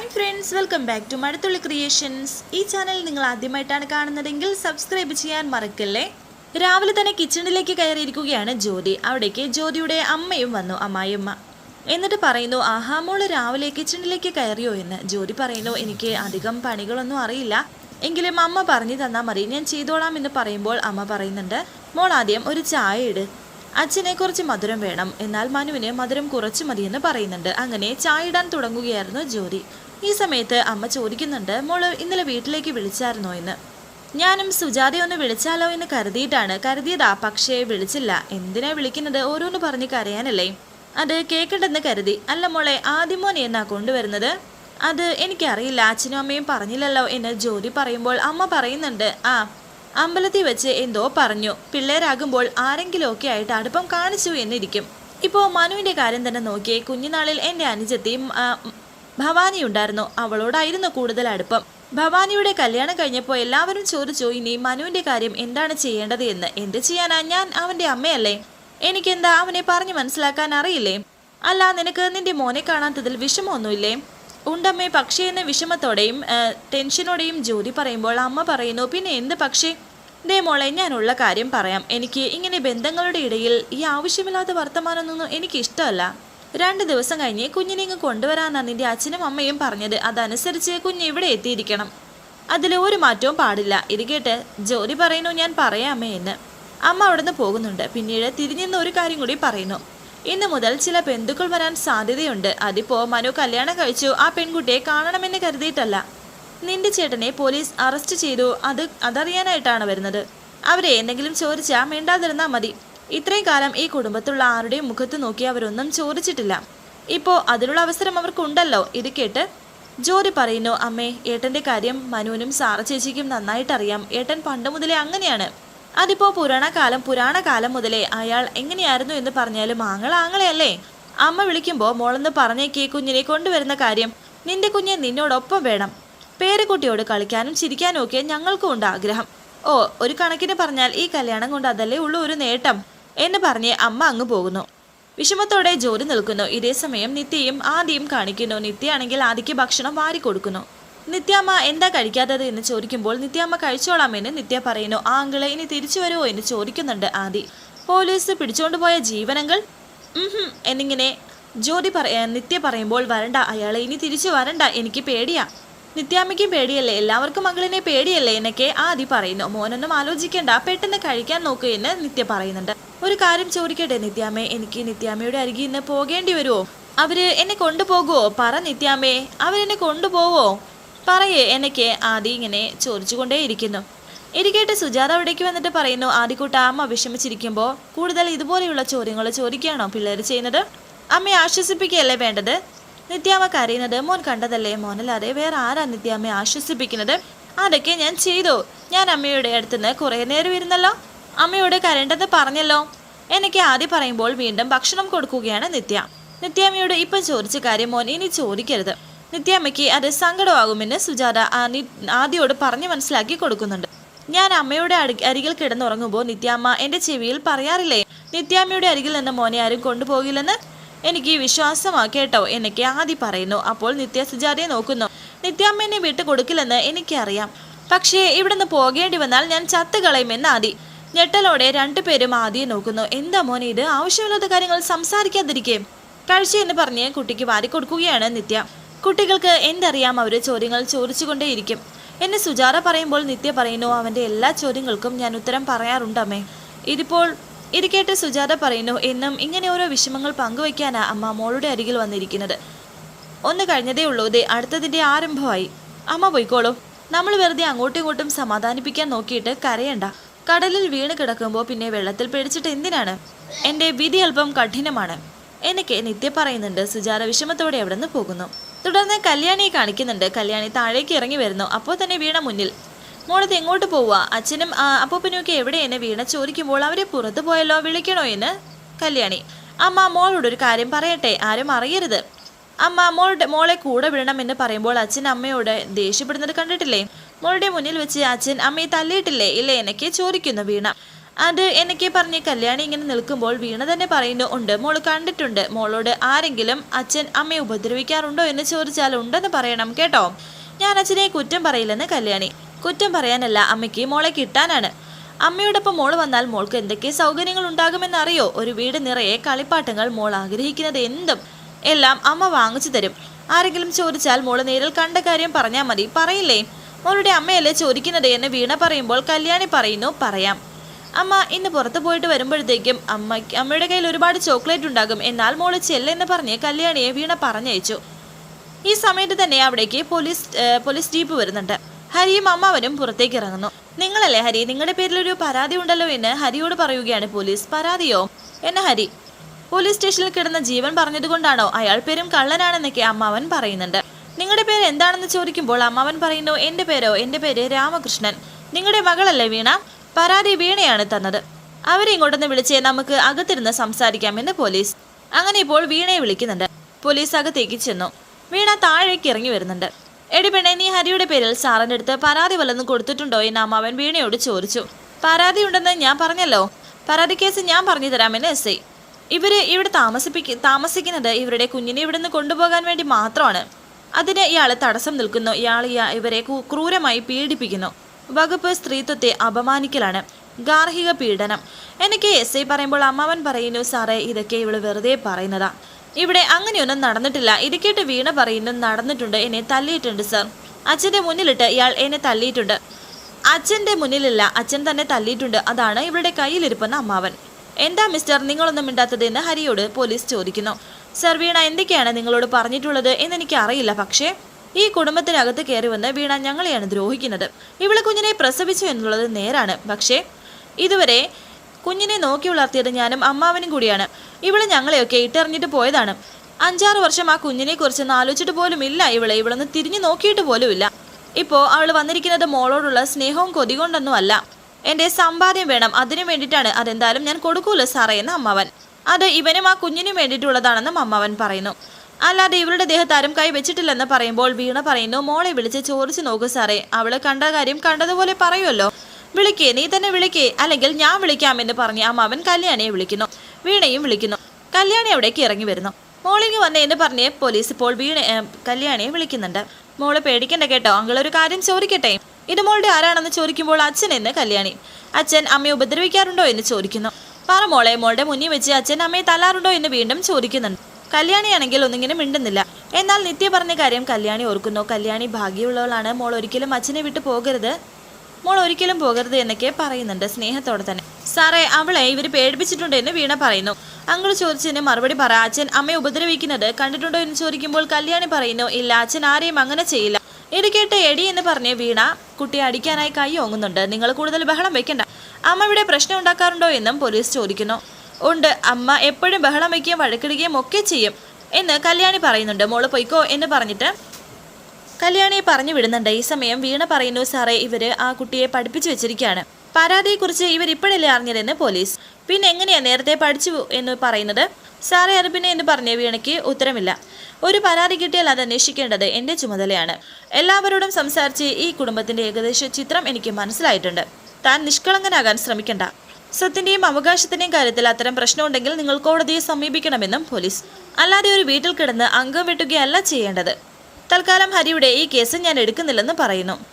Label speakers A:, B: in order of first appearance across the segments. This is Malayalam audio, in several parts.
A: Hi friends welcome back to Mazhathulli creations ഈ ചാനൽ നിങ്ങൾ ആദ്യമായിട്ടാണ് കാണുന്നതെങ്കിൽ സബ്സ്ക്രൈബ് ചെയ്യാൻ മറക്കല്ലേ? രാവിലെ തന്നെ കിച്ചണിലേക്ക് കയറിയിരിക്കുകയാണ് ജ്യോതി. അവിടേക്ക് ജ്യോതിയുടെ അമ്മയും വന്നു അമ്മായിയമ്മ. എന്നിട്ട് പറയുന്നു ആഹാ മോൾ രാവിലെ കിച്ചണിലേക്ക് കയറിയോ എന്ന്. ജ്യോതി പറയുന്നു എനിക്ക് അധികം പണികളൊന്നും അറിയില്ല. എങ്കിലും അമ്മ പറഞ്ഞു തന്നാൽ മതി. ഞാൻ ചെയ്തോളാം എന്ന് പറയുമ്പോൾ അമ്മ പറയുന്നുണ്ട് മോൾ ആദ്യം ഒരു ചായ ഇട്. അച്ഛനെ കുറച്ച് മധുരം വേണം. എന്നാൽ മനുവിന് മധുരം കുറച്ച് മതിയെന്ന് പറയുന്നുണ്ട്. അങ്ങനെ ചായ ഇടാൻ തുടങ്ങുകയായിരുന്നു ജ്യോതി. ഈ സമയത്ത് അമ്മ ചോദിക്കുന്നുണ്ട് മോൾ ഇന്നലെ വീട്ടിലേക്ക് വിളിച്ചായിരുന്നോ എന്ന്? ഞാനും സുജാതയെ ഒന്ന് വിളിച്ചാലോ എന്ന് കരുതിയിട്ടാണ്. കരുതിയതാ പക്ഷേ വിളിച്ചില്ല. എന്തിനാ വിളിക്കുന്നത്? ഓരോന്ന് പറഞ്ഞ് കരയാനല്ലേ? അത് കേൾക്കണ്ടെന്ന് കരുതി. അല്ല മോളെ ആദ്യമോനെ എന്നാ കൊണ്ടുവരുന്നത്? അത് എനിക്കറിയില്ല. അച്ഛനും അമ്മയും പറഞ്ഞില്ലല്ലോ എന്ന് ജ്യോതി പറയുമ്പോൾ അമ്മ പറയുന്നുണ്ട്. ആ അമ്പലത്തിൽ വെച്ച് എന്തോ പറഞ്ഞു. പിള്ളേരാകുമ്പോൾ ആരെങ്കിലുമൊക്കെ ആയിട്ട് അടുപ്പം കാണിച്ചു എന്നിരിക്കും. ഇപ്പോൾ മനുവിന്റെ കാര്യം തന്നെ നോക്കിയേ. കുഞ്ഞുനാളിൽ എന്റെ അനുജത്തിയും ആ, ഭവാനി ഉണ്ടായിരുന്നു അവളോടായിരുന്നു കൂടുതൽ അടുപ്പം. ഭവാനിയുടെ കല്യാണം കഴിഞ്ഞപ്പോൾ എല്ലാവരും ചോദിച്ചു ഇനി മനുവിന്റെ കാര്യം എന്താണ് ചെയ്യേണ്ടത് എന്ന്? എന്ത് ചെയ്യാനാ? ഞാൻ അവന്റെ അമ്മയല്ലേ? എനിക്കെന്താ അവനെ പറഞ്ഞു മനസ്സിലാക്കാൻ അറിയില്ലേ? അല്ല നിനക്ക് നിന്റെ മോനെ കാണാത്തതിൽ വിഷമമൊന്നുമില്ലേ? ഉണ്ടമ്മേ പക്ഷേ എന്ന വിഷമത്തോടെയും ടെൻഷനോടെയും ജോലി പറയുമ്പോൾ അമ്മ പറയുന്നു പിന്നെ എന്ത് പക്ഷേ? ദേ മോളെ ഞാനുള്ള കാര്യം പറയാം. എനിക്ക് ഇങ്ങനെ ബന്ധങ്ങളുടെ ഇടയിൽ ഈ ആവശ്യമില്ലാത്ത വർത്തമാനമൊന്നും എനിക്ക് ഇഷ്ടമല്ല രണ്ട് ദിവസം കഴിഞ്ഞ് കുഞ്ഞിനെ ഇങ്ങ് കൊണ്ടുവരാനാണ് നിന്റെ അച്ഛനും അമ്മയും പറഞ്ഞത്. അതനുസരിച്ച് കുഞ്ഞ് ഇവിടെ എത്തിയിരിക്കണം. അതിൽ ഒരു മാറ്റവും പാടില്ല. ഇത് കേട്ട് ജോലി പറയുന്നു ഞാൻ പറയാമേ എന്ന്. അമ്മ അവിടുന്ന് പോകുന്നുണ്ട്. പിന്നീട് തിരിഞ്ഞെന്ന് ഒരു കാര്യം കൂടി പറയുന്നു. ഇന്നു മുതൽ ചില ബന്ധുക്കൾ വരാൻ സാധ്യതയുണ്ട്. അതിപ്പോ മനു കല്യാണം കഴിച്ചു. ആ പെൺകുട്ടിയെ കാണണമെന്ന് കരുതിയിട്ടല്ല. നിന്റെ ചേട്ടനെ പോലീസ് അറസ്റ്റ് ചെയ്തു. അത് അതറിയാനായിട്ടാണ് വരുന്നത്. അവരെ എന്തെങ്കിലും ചോദിച്ചാൽ മിണ്ടാതിരുന്നാൽ മതി. ഇത്രയും കാലം ഈ കുടുംബത്തുള്ള ആരുടെയും മുഖത്ത് നോക്കി അവരൊന്നും ചോദിച്ചിട്ടില്ല. ഇപ്പോൾ അതിനുള്ള അവസരം അവർക്കുണ്ടല്ലോ ഇത് കേട്ട്. ജോലി പറയുന്നു അമ്മേ ഏട്ടന്റെ കാര്യം മനുവിനും സാറ ചേച്ചിക്കും നന്നായിട്ടറിയാം. ഏട്ടൻ പണ്ട് മുതലേ അങ്ങനെയാണ്. അതിപ്പോ പുരാണ കാലം പുരാണ കാലം മുതലേ അയാൾ എങ്ങനെയായിരുന്നു എന്ന് പറഞ്ഞാലും ആങ്ങള ആങ്ങളെയല്ലേ? അമ്മ വിളിക്കുമ്പോൾ മോളെന്ന് പറഞ്ഞേക്കേ കുഞ്ഞിനെ കൊണ്ടുവരുന്ന കാര്യം. നിന്റെ കുഞ്ഞെ നിന്നോടൊപ്പം വേണം. പേരക്കുട്ടിയോട് കളിക്കാനും ചിരിക്കാനും ഒക്കെ ഞങ്ങൾക്കും ഉണ്ട് ആഗ്രഹം. ഓ ഒരു കണക്കിന് പറഞ്ഞാൽ ഈ കല്യാണം കൊണ്ട് അതല്ലേ ഉള്ളൂ ഒരു നേട്ടം. എന്ന് പറഞ്ഞ് അമ്മ അങ്ങ് പോകുന്നു. വിഷമത്തോടെ ജോലി നിൽക്കുന്നു. ഇതേ സമയം നിത്യയും ആദിയും കാണിക്കുന്നു. നിത്യയാണെങ്കിൽ ആദിക്ക് ഭക്ഷണം വാരി കൊടുക്കുന്നു. നിത്യാമ്മ എന്താ കഴിക്കാത്തത്? എന്ന് ചോദിക്കുമ്പോൾ നിത്യാമ്മ കഴിച്ചോളാമെന്ന് നിത്യ പറയുന്നു. ആ അങ്കിളെ ഇനി തിരിച്ചു വരുമോ എന്ന് ചോദിക്കുന്നുണ്ട് ആദി. പോലീസ് പിടിച്ചുകൊണ്ടുപോയ ജീവനങ്ങൾ? എന്നിങ്ങനെ ജ്യോതി പറ നിത്യ പറയുമ്പോൾ വരണ്ട അയാളെ ഇനി തിരിച്ചു വരണ്ട. എനിക്ക് പേടിയാ. നിത്യാമ്മയ്ക്കും പേടിയല്ലേ? എല്ലാവർക്കും മകളിനെ പേടിയല്ലേ? എന്നൊക്കെ ആദി പറയുന്നു. മോനൊന്നും ആലോചിക്കേണ്ട. പെട്ടെന്ന് കഴിക്കാൻ നോക്കൂ എന്ന് നിത്യ പറയുന്നുണ്ട്. ഒരു കാര്യം ചോദിക്കട്ടെ നിത്യാമ്മേ? എനിക്ക് നിത്യാമ്മയുടെ അരികിൽ നിന്ന് പോകേണ്ടി വരുമോ? അവർ എന്നെ കൊണ്ടുപോകുവോ? പറ നിത്യാമ്മേ. അവരെന്നെ കൊണ്ടുപോവോ? പറയേ എന്നൊക്കെ ആദി ഇങ്ങനെ ചോദിച്ചുകൊണ്ടേയിരിക്കുന്നു. ഇരിക്കട്ടെ സുജാത അവിടേക്ക് വന്നിട്ട് പറയുന്നു ആദിക്കൂട്ട അമ്മ വിഷമിച്ചിരിക്കുമ്പോൾ കൂടുതൽ ഇതുപോലെയുള്ള ചോദ്യങ്ങൾ ചോദിക്കുകയാണോ പിള്ളേർ ചെയ്യുന്നത്? അമ്മയെ ആശ്വസിപ്പിക്കുകയല്ലേ വേണ്ടത്? നിത്യാമ്മ കരയുന്നത് മോൻ കണ്ടതല്ലേ? മോനല്ലാതെ വേറെ ആരാ നിത്യാമ്മയെ ആശ്വസിപ്പിക്കുന്നത്? അതൊക്കെ ഞാൻ ചെയ്തു. ഞാൻ അമ്മയുടെ അടുത്തുനിന്ന് കുറേ നേരം ഇരുന്നല്ലോ. അമ്മയോട് കരണ്ടെന്ന് പറഞ്ഞല്ലോ. എനിക്ക് ആദ്യം പറയുമ്പോൾ വീണ്ടും ഭക്ഷണം കൊടുക്കുകയാണ് നിത്യ. നിത്യാമ്മയോട് ഇപ്പം ചോദിച്ച കാര്യം മോൻ ഇനി ചോദിക്കരുത്. നിത്യാമ്മയ്ക്ക് അത് സങ്കടമാകുമെന്ന് സുജാത ആദ്യോട് പറഞ്ഞു മനസ്സിലാക്കി കൊടുക്കുന്നുണ്ട്. ഞാൻ അമ്മയുടെ അരികിൽ കിടന്നുറങ്ങുമ്പോൾ നിത്യാമ്മ എന്റെ ചെവിയിൽ പറയാറില്ലേ? നിത്യാമ്മയുടെ അരികിൽ നിന്ന് മോനെ ആരും കൊണ്ടുപോകില്ലെന്ന്? എനിക്ക് വിശ്വാസമാ കേട്ടോ എന്നൊക്കെ ആദ്യം പറയുന്നു. അപ്പോൾ നിത്യ സുജാതയെ നോക്കുന്നു. നിത്യാമ്മ എന്നെ വിട്ടു കൊടുക്കില്ലെന്ന് എനിക്കറിയാം. പക്ഷേ ഇവിടുന്ന് പോകേണ്ടി വന്നാൽ ഞാൻ ചത്തുകളയുമെന്ന് ആദി ഞെട്ടലോടെ രണ്ടുപേരും ആദ്യം നോക്കുന്നു. എന്താ മോനെ ഇത്? ആവശ്യമില്ലാത്ത കാര്യങ്ങൾ സംസാരിക്കാതിരിക്കേ. കഴിച്ചു എന്ന് പറഞ്ഞ് കുട്ടിക്ക് വാരിക്കൊടുക്കുകയാണ് നിത്യ. കുട്ടികൾക്ക് എന്തറിയാം അവർ ചോദ്യങ്ങൾ ചോദിച്ചുകൊണ്ടേയിരിക്കും. എന്നെ സുജാത പറയുമ്പോൾ നിത്യ പറയുന്നു അവന്റെ എല്ലാ ചോദ്യങ്ങൾക്കും ഞാൻ ഉത്തരം പറയാറുണ്ടമ്മേ ഇതിപ്പോൾ ഇത് കേട്ട് സുജാത പറയുന്നു എന്നും ഇങ്ങനെ ഓരോ വിഷമങ്ങൾ പങ്കുവയ്ക്കാനാ അമ്മ മോളുടെ അരികിൽ വന്നിരിക്കുന്നത്. ഒന്ന് കഴിഞ്ഞതേ ഉള്ളൂ ദേ അടുത്തതിന്റെ ആരംഭമായി. അമ്മ പോയിക്കോളൂ. നമ്മൾ വെറുതെ അങ്ങോട്ടും ഇങ്ങോട്ടും സമാധാനിപ്പിക്കാൻ നോക്കിയിട്ട് കരയണ്ട. കടലിൽ വീണ് കിടക്കുമ്പോൾ പിന്നെ വെള്ളത്തിൽ പിടിച്ചിട്ട് എന്തിനാണ്? എന്റെ വിധി അല്പം കഠിനമാണ്. എനിക്ക് നിത്യ പറയുന്നുണ്ട്. സുജാത വിഷമത്തോടെ അവിടെ നിന്ന് പോകുന്നു. തുടർന്ന് കല്യാണിയെ കാണിക്കുന്നുണ്ട്. കല്യാണി താഴേക്ക് ഇറങ്ങി വരുന്നു. അപ്പോൾ തന്നെ വീണ മുന്നിൽ. മോളത് എങ്ങോട്ട് പോവുക അച്ഛനും ആ, എവിടെയെന്ന് വീണ ചോദിക്കുമ്പോൾ അവരെ പുറത്തു പോയല്ലോ വിളിക്കണോ എന്ന്? കല്യാണി. അമ്മ മോളോട് ഒരു കാര്യം പറയട്ടെ. ആരും അറിയരുത്. അമ്മ മോളുടെ മോളെ കൂടെ വിടണം എന്ന് പറയുമ്പോൾ അച്ഛൻ അമ്മയോട് ദേഷ്യപ്പെടുന്നത് കണ്ടിട്ടില്ലേ? മോളുടെ മുന്നിൽ വെച്ച് അച്ഛൻ അമ്മയെ തല്ലിയിട്ടില്ലേ ഇല്ലേ? എനിക്ക് ചോദിക്കുന്നു വീണ. അത് എനിക്ക് പറഞ്ഞ് കല്യാണി ഇങ്ങനെ നിൽക്കുമ്പോൾ വീണ തന്നെ പറയുന്നു ഉണ്ട് മോൾ കണ്ടിട്ടുണ്ട്. മോളോട് ആരെങ്കിലും അച്ഛൻ അമ്മയെ ഉപദ്രവിക്കാറുണ്ടോ എന്ന് ചോദിച്ചാൽ ഉണ്ടെന്ന് പറയണം കേട്ടോ? ഞാൻ അച്ഛനെ കുറ്റം പറയില്ലെന്ന് കല്യാണി. കുറ്റം പറയാനല്ല അമ്മയ്ക്ക് മോളെ കിട്ടാനാണ്. അമ്മയോടൊപ്പം മോൾ വന്നാൽ മോൾക്ക് എന്തൊക്കെ സൗകര്യങ്ങൾ ഉണ്ടാകുമെന്നറിയോ? ഒരു വീട് നിറയെ കളിപ്പാട്ടങ്ങൾ മോൾ ആഗ്രഹിക്കുന്നത് എന്തും. എല്ലാം അമ്മ വാങ്ങിച്ചു തരും. ആരെങ്കിലും ചോദിച്ചാൽ മോൾ നേരിൽ കണ്ട കാര്യം പറഞ്ഞാൽ മതി. പറയില്ലേ? മോളുടെ അമ്മയല്ലേ ചോദിക്കുന്നത് എന്ന് വീണ പറയുമ്പോൾ കല്യാണി പറയുന്നു പറയാം. അമ്മ ഇന്ന് പുറത്തു പോയിട്ട് വരുമ്പോഴത്തേക്കും അമ്മയ്ക്ക് അമ്മയുടെ കയ്യിൽ ഒരുപാട് ചോക്ലേറ്റ് ഉണ്ടാകും എന്നാൽ മോൾ ചെല്ലെന്ന് പറഞ്ഞ് കല്യാണിയെ വീണ പറഞ്ഞയച്ചു. ഈ സമയത്ത് തന്നെ അവിടേക്ക് പോലീസ് പോലീസ് ജീപ്പ് വരുന്നുണ്ട്. ഹരിയും അമ്മാവനും പുറത്തേക്ക് ഇറങ്ങുന്നു. നിങ്ങളല്ലേ ഹരി? നിങ്ങളുടെ പേരിൽ ഒരു പരാതി ഉണ്ടല്ലോ എന്ന് ഹരിയോട് പറയുകയാണ് പോലീസ്. പരാതിയോ? എന്ന ഹരി. പോലീസ് സ്റ്റേഷനിൽ കിടന്ന ജീവൻ പറഞ്ഞതുകൊണ്ടാണോ? അയാൾ പേരും കള്ളനാണെന്നൊക്കെ അമ്മാവൻ പറയുന്നുണ്ട്. നിങ്ങളുടെ പേര് എന്താണെന്ന് ചോദിക്കുമ്പോൾ അമ്മാവൻ പറയുന്നു എന്റെ പേരോ? എന്റെ പേര് രാമകൃഷ്ണൻ. നിങ്ങളുടെ മകളല്ലേ വീണ? പരാതി വീണയാണ് തന്നത്. അവരെ ഇങ്ങോട്ടൊന്ന് വിളിച്ച് നമുക്ക് അകത്തിരുന്ന് സംസാരിക്കാമെന്ന് പോലീസ് അങ്ങനെ ഇപ്പോൾ വീണയെ വിളിക്കുന്നുണ്ട്. പോലീസ് അകത്തേക്ക് ചെന്നു. വീണ താഴേക്ക് ഇറങ്ങി വരുന്നുണ്ട്. എടി പെണ്ണെ നീ ഹരിയുടെ പേരിൽ സാറിന്റെ അടുത്ത് പരാതി വല്ലതും കൊടുത്തിട്ടുണ്ടോ എന്ന് അമ്മാവൻ വീണയോട് ചോദിച്ചു. പരാതി ഉണ്ടെന്ന് ഞാൻ പറഞ്ഞല്ലോ. പരാതി കേസ് ഞാൻ പറഞ്ഞു തരാമെന്ന് എസ് ഐ. ഇവർ ഇവിടെ താമസിപ്പിക്ക താമസിക്കുന്നത് ഇവരുടെ കുഞ്ഞിനെ ഇവിടുന്ന് കൊണ്ടുപോകാൻ വേണ്ടി മാത്രമാണ്. അതിന് ഇയാൾ തടസ്സം നിൽക്കുന്നു. ഇയാൾ ഇയാ- ഇവരെ ക്രൂരമായി പീഡിപ്പിക്കുന്നു. വകുപ്പ് സ്ത്രീത്വത്തെ അപമാനിക്കലാണ്. ഗാർഹിക പീഡനം. എനിക്ക് എസ് ഐ പറയുമ്പോൾ അമ്മാവൻ പറയുന്നു സാറേ ഇതൊക്കെ ഇവൾ വെറുതെ പറയുന്നതാ. ഇവിടെ അങ്ങനെയൊന്നും നടന്നിട്ടില്ല. ഇത് കേട്ട് വീണ പറയുന്നു നടന്നിട്ടുണ്ട്. എന്നെ തല്ലിയിട്ടുണ്ട് സർ. അച്ഛന്റെ മുന്നിലിട്ട് ഇയാൾ എന്നെ തല്ലിയിട്ടുണ്ട്. അച്ഛന്റെ മുന്നിലില്ല. അച്ഛൻ തന്നെ തല്ലിയിട്ടുണ്ട്. അതാണ് ഇവരുടെ കയ്യിലിരിപ്പെന്ന് അമ്മാവൻ. എന്താ മിസ്റ്റർ നിങ്ങളൊന്നും മിണ്ടാത്തത് എന്ന് ഹരിയോട് പോലീസ് ചോദിക്കുന്നു. സർ വീണ എന്തൊക്കെയാണ് നിങ്ങളോട് പറഞ്ഞിട്ടുള്ളത് എന്നെനിക്ക് അറിയില്ല പക്ഷേ ഈ കുടുംബത്തിനകത്ത് കയറി വന്ന് വീണ ഞങ്ങളെയാണ് ദ്രോഹിക്കുന്നത്. ഇവൾ കുഞ്ഞിനെ പ്രസവിച്ചു എന്നുള്ളത് നേരാണ് പക്ഷേ ഇതുവരെ കുഞ്ഞിനെ നോക്കി വളർത്തിയത് ഞാനും അമ്മാവനും കൂടിയാണ്. ഇവൾ ഞങ്ങളെയൊക്കെ ഇട്ടെറിഞ്ഞിട്ട് പോയതാണ്. അഞ്ചാറ് വർഷം ആ കുഞ്ഞിനെ കുറിച്ചൊന്നും ആലോചിച്ചിട്ട് പോലും ഇല്ല ഇവളെ. ഇവളൊന്ന് തിരിഞ്ഞു നോക്കിയിട്ട് പോലുമില്ല. ഇപ്പോ അവൾ വന്നിരിക്കുന്നത് മോളോടുള്ള സ്നേഹവും കൊതികൊണ്ടൊന്നും അല്ല എന്റെ സമ്പാദ്യം വേണം. അതിനു വേണ്ടിയിട്ടാണ് അതെന്തായാലും ഞാൻ കൊടുക്കൂല സാറേ എന്ന് അമ്മാവൻ. അത് ഇവനും ആ കുഞ്ഞിനും വേണ്ടിയിട്ടുള്ളതാണെന്നും അമ്മവൻ പറയുന്നു. അല്ലാതെ ഇവരുടെ ദേഹത്ത് ആരും കൈ വെച്ചിട്ടില്ലെന്ന് പറയുമ്പോൾ വീണ പറയുന്നു മോളെ വിളിച്ച് ചോദിച്ചു നോക്കൂ സാറേ അവൾ കണ്ട കാര്യം കണ്ടതുപോലെ പറയുമല്ലോ വിളിക്കേ നീ തന്നെ വിളിക്കേ അല്ലെങ്കിൽ ഞാൻ വിളിക്കാമെന്ന് പറഞ്ഞ് അമ്മാവൻ കല്യാണിയെ വിളിക്കുന്നു. വീണയും വിളിക്കുന്നു. കല്യാണി അവിടേക്ക് ഇറങ്ങി വരുന്നു. മോളിങ് വന്നേ എന്ന് പറഞ്ഞ് പോലീസ് ഇപ്പോൾ വീണ കല്യാണിയെ വിളിക്കുന്നുണ്ട്. മോൾ പേടിക്കണ്ട കേട്ടോ അങ്ങളൊരു കാര്യം ചോദിക്കട്ടെ? ഇത് മോളുടെ ആരാണെന്ന് ചോദിക്കുമ്പോൾ അച്ഛൻ എന്ന് കല്യാണി. അച്ഛൻ അമ്മയെ ഉപദ്രവിക്കാറുണ്ടോ എന്ന് ചോദിക്കുന്നു. പാറ മോളെ മോളുടെ മുന്നിൽ വെച്ച് അച്ഛൻ അമ്മയെ തല്ലാറുണ്ടോ എന്ന് വീണ്ടും ചോദിക്കുന്നുണ്ട്. കല്യാണിയാണെങ്കിൽ ഒന്നിങ്ങനെ മിണ്ടുന്നില്ല. എന്നാൽ നിത്യ പറഞ്ഞ കാര്യം കല്യാണി ഓർക്കുന്നു. കല്യാണി ഭാഗ്യമുള്ളവളാണ്. മോൾ ഒരിക്കലും അച്ഛനെ വിട്ടു പോകരുത്. മോൾ ഒരിക്കലും പോകരുത് എന്നൊക്കെ പറയുന്നുണ്ട് സ്നേഹത്തോടെ തന്നെ. സാറേ അവളെ ഇവർ പേടിപ്പിച്ചിട്ടുണ്ട് എന്ന് വീണ പറയുന്നു. അങ്ങൾ ചോദിച്ചതിന് മറുപടി പറ. അച്ഛൻ അമ്മയെ ഉപദ്രവിക്കുന്നത് കണ്ടിട്ടുണ്ടോ എന്ന് ചോദിക്കുമ്പോൾ കല്യാണി പറയുന്നു ഇല്ല അച്ഛൻ ആരെയും അങ്ങനെ ചെയ്യില്ല. ഇത് കേട്ട് എടി എന്ന് പറഞ്ഞ വീണ കുട്ടിയെ അടിക്കാനായി കൈ ഓങ്ങുന്നുണ്ട്. നിങ്ങൾ കൂടുതൽ ബഹളം വെക്കണ്ട. അമ്മ ഇവിടെ പ്രശ്നം ഉണ്ടാക്കാറുണ്ടോ എന്നും പോലീസ് ചോദിക്കുന്നു. ഉണ്ട്. അമ്മ എപ്പോഴും ബഹളം വയ്ക്കുകയും വഴക്കിടുകയും ഒക്കെ ചെയ്യും എന്ന് കല്യാണി പറയുന്നുണ്ട്. മോൾ പൊയ്ക്കോ എന്ന് പറഞ്ഞിട്ട് കല്യാണിയെ പറഞ്ഞു വിടുന്നുണ്ട്. ഈ സമയം വീണ പറയുന്നു സാറേ ഇവർ ആ കുട്ടിയെ പഠിപ്പിച്ചു വെച്ചിരിക്കുകയാണ്. പരാതിയെക്കുറിച്ച് ഇവർ ഇപ്പോഴല്ലേ അറിഞ്ഞതെന്ന് പോലീസ്. പിന്നെ എങ്ങനെയാ നേരത്തെ പഠിച്ചു എന്ന് പറയുന്നത്? സാറേ അറിപ്പിനെ എന്ന് പറഞ്ഞ വീണയ്ക്ക് ഉത്തരമില്ല. ഒരു പരാതി കിട്ടിയാൽ അത് അന്വേഷിക്കേണ്ടത് എന്റെ ചുമതലയാണ്. എല്ലാവരോടും സംസാരിച്ച് ഈ കുടുംബത്തിന്റെ ഏകദേശ ചിത്രം എനിക്ക് മനസ്സിലായിട്ടുണ്ട്. താൻ നിഷ്കളങ്കനാകാൻ ശ്രമിക്കണ്ട. സ്വത്തിന്റെയും അവകാശത്തിന്റെയും കാര്യത്തിൽ അത്തരം പ്രശ്നമുണ്ടെങ്കിൽ നിങ്ങൾ കോടതിയെ സമീപിക്കണമെന്നും പോലീസ്. അല്ലാതെ ഒരു വീട്ടിൽ കിടന്ന് അംഗം വെട്ടുകയല്ല ചെയ്യേണ്ടത്. തൽക്കാലം ഹരിയുടെ ഈ കേസ് ഞാൻ എടുക്കുന്നില്ലെന്ന് പറയുന്നു.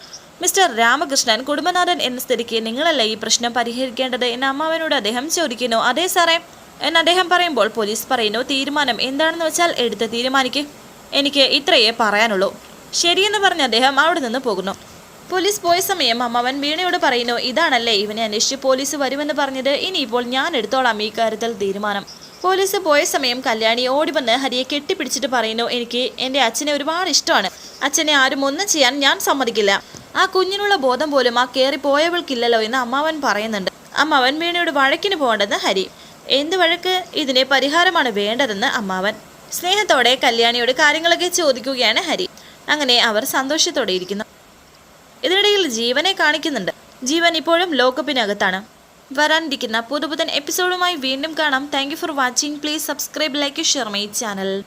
A: മിസ്റ്റർ രാമകൃഷ്ണൻ കുടുംബനാഥൻ എന്ന സ്ഥിതിക്ക് നിങ്ങളല്ല ഈ പ്രശ്നം പരിഹരിക്കേണ്ടത് എന്ന് അമ്മാവനോട് അദ്ദേഹം ചോദിക്കുന്നു. അതേ സാറേ. എന്ന് അദ്ദേഹം പറയുമ്പോൾ പോലീസ് പറയുന്നു തീരുമാനം എന്താണെന്ന് വെച്ചാൽ എടുത്ത് തീരുമാനിക്ക്. എനിക്ക് ഇത്രയേ പറയാനുള്ളൂ. ശരിയെന്ന് പറഞ്ഞ് അദ്ദേഹം അവിടെ നിന്ന് പോകുന്നു. പോലീസ് പോയ സമയം അമ്മാവൻ വീണയോട് പറയുന്നു ഇതാണല്ലേ ഇവനെ അന്വേഷിച്ച് പോലീസ് വരുമെന്ന് പറഞ്ഞത്. ഇനിയിപ്പോൾ ഞാൻ എടുത്തോളാം ഈ കാര്യത്തിൽ തീരുമാനം. പോലീസ് പോയ സമയം കല്യാണി ഓടി വന്ന് ഹരിയെ കെട്ടിപ്പിടിച്ചിട്ട് പറയുന്നു എനിക്ക് എന്റെ അച്ഛനെ ഒരുപാട് ഇഷ്ടമാണ്. അച്ഛനെ ആരും ഒന്നും ചെയ്യാൻ ഞാൻ സമ്മതിക്കില്ല. ആ കുഞ്ഞിനുള്ള ബോധം പോലും ആ കയറി പോയവൾക്കില്ലല്ലോ എന്ന് അമ്മാവൻ പറയുന്നുണ്ട്. അമ്മാവൻ വീണയോട് വഴക്കിന് പോകേണ്ടെന്ന് ഹരി. എന്ത് വഴക്ക് ഇതിന് പരിഹാരമാണ് വേണ്ടതെന്ന് അമ്മാവൻ. സ്നേഹത്തോടെ കല്യാണിയോട് കാര്യങ്ങളൊക്കെ ചോദിക്കുകയാണ് ഹരി. അങ്ങനെ അവർ സന്തോഷത്തോടെ ഇരിക്കുന്നു. ഇതിനിടയിൽ ജീവനെ കാണിക്കുന്നുണ്ട്. ജീവൻ ഇപ്പോഴും ലോക്കപ്പിനകത്താണ്. വരാനിരിക്കുന്ന പുതുപുതൻ എപ്പിസോഡുമായി വീണ്ടും കാണാം. Thank for watching please subscribe like share my channel